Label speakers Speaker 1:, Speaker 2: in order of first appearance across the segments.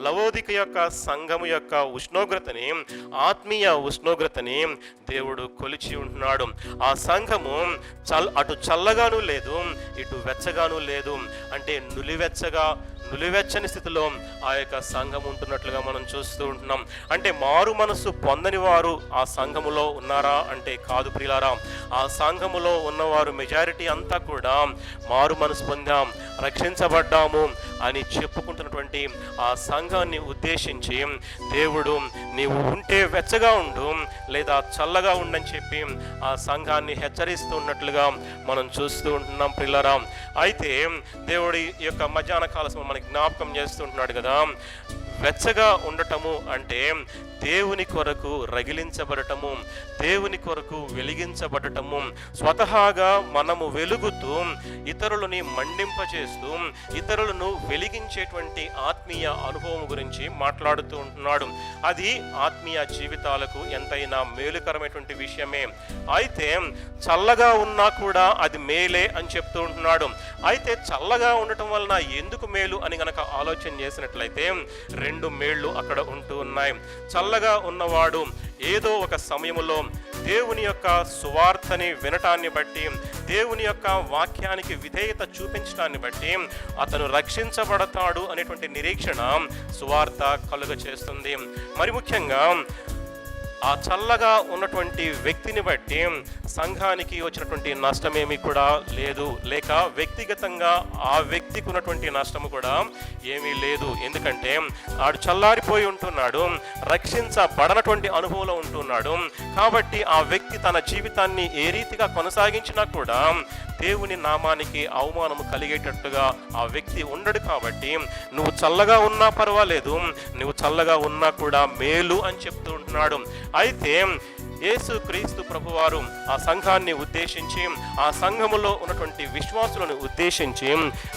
Speaker 1: లవోదిక యొక్క సంఘము యొక్క ఉష్ణోగ్రతని ఆత్మీయ ఉష్ణోగ్రతని దేవుడు కొలిచి ఉంటున్నాడు. ఆ సంఘము చల్ అటు చల్లగాను లేదు ఇటు వెచ్చగాను లేదు. అంటే నులివెచ్చగా నులివెచ్చని స్థితిలో ఆ యొక్క సంఘం ఉంటున్నట్లుగా మనం చూస్తూ ఉంటున్నాం. అంటే మారు మనస్సు పొందని వారు ఆ సంఘములో ఉన్నారా అంటే కాదు ప్రియులారా ఆ సంఘములో ఉన్నవారు మెజారిటీ అంతా కూడా మారు మనసు పొందాం రక్షించబడ్డాము అని చెప్పుకుంటున్నటువంటి ఆ సంఘాన్ని ఉద్దేశించి దేవుడు నీవు ఉంటే వెచ్చగా ఉండు లేదా చల్లగా ఉండని చెప్పి ఆ సంఘాన్ని హెచ్చరిస్తూ ఉన్నట్లుగా మనం చూస్తూ ఉంటున్నాం పిల్లరా అయితే దేవుడి యొక్క మధ్యాహ్న కాల మనకి జ్ఞాపకం చేస్తుంటున్నాడు కదా. వెచ్చగా ఉండటము అంటే దేవుని కొరకు రగిలించబడటము దేవుని కొరకు వెలిగించబడటము స్వతహాగా మనము వెలుగుతూ ఇతరులని మండింపచేస్తూ ఇతరులను వెలిగించేటువంటి ఆత్మీయ అనుభవం గురించి మాట్లాడుతూ ఉంటున్నాడు. అది ఆత్మీయ జీవితాలకు ఎంతైనా మేలుకరమైనటువంటి విషయమే. అయితే చల్లగా ఉన్నా కూడా అది మేలే అని చెప్తూ ఉంటున్నాడు. అయితే చల్లగా ఉండటం వలన ఎందుకు మేలు అని గనక ఆలోచన చేసినట్లయితే రెండు మేళ్ళు అక్కడ ఉంటూ ఉన్నాయి. చల్ల చల్లగా ఉన్నవాడు ఏదో ఒక సమయంలో దేవుని యొక్క సువార్తని వినటాన్ని బట్టి దేవుని యొక్క వాక్యానికి విధేయత చూపించడాన్ని బట్టి అతను రక్షించబడతాడు అనేటువంటి నిరీక్షణ సువార్త కలుగ చేస్తుంది మరి ముఖ్యంగా ఆ చల్లగా ఉన్నటువంటి వ్యక్తిని బట్టి సంఘానికి వచ్చినటువంటి నష్టమేమి కూడా లేదు. లేక వ్యక్తిగతంగా ఆ వ్యక్తికి ఉన్నటువంటి నష్టము కూడా ఏమీ లేదు. ఎందుకంటే ఆడు చల్లారిపోయి ఉంటున్నాడు రక్షించబడనటువంటి అనుభవంలో ఉంటున్నాడు. కాబట్టి ఆ వ్యక్తి తన జీవితాన్ని ఏ రీతిగా కొనసాగించినా కూడా దేవుని నామానికి అవమానము కలిగేటట్టుగా ఆ వ్యక్తి ఉండడు కాబట్టి నువ్వు చల్లగా ఉన్నా పర్వాలేదు నువ్వు చల్లగా ఉన్నా కూడా మేలు అని చెప్తూ ఉంటున్నాడు. అయితే యేసు క్రీస్తు ప్రభువారు ఆ సంఘాన్ని ఉద్దేశించి ఆ సంఘములో ఉన్నటువంటి విశ్వాసులను ఉద్దేశించి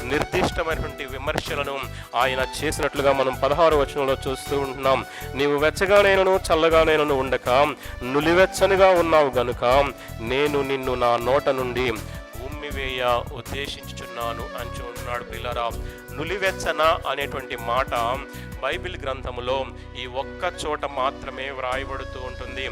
Speaker 1: నిర్దిష్టమైనటువంటి విమర్శలను ఆయన చేసినట్లుగా మనం పదహారు వచనంలో చూస్తూ ఉంటున్నాం. నీవు వెచ్చగానైనను చల్లగానైనను ఉండక నులివెచ్చనిగా ఉన్నావు గనుక నేను నిన్ను నా నోట నుండి ఉమ్మివేయ ఉద్దేశించుచున్నాను అని చూస్తున్నాడు పిల్లరా. నులివెచ్చన అనేటువంటి మాట బైబిల్ గ్రంథములో ఈ ఒక్క చోట మాత్రమే వ్రాయబడుతూ ఉంటుంది.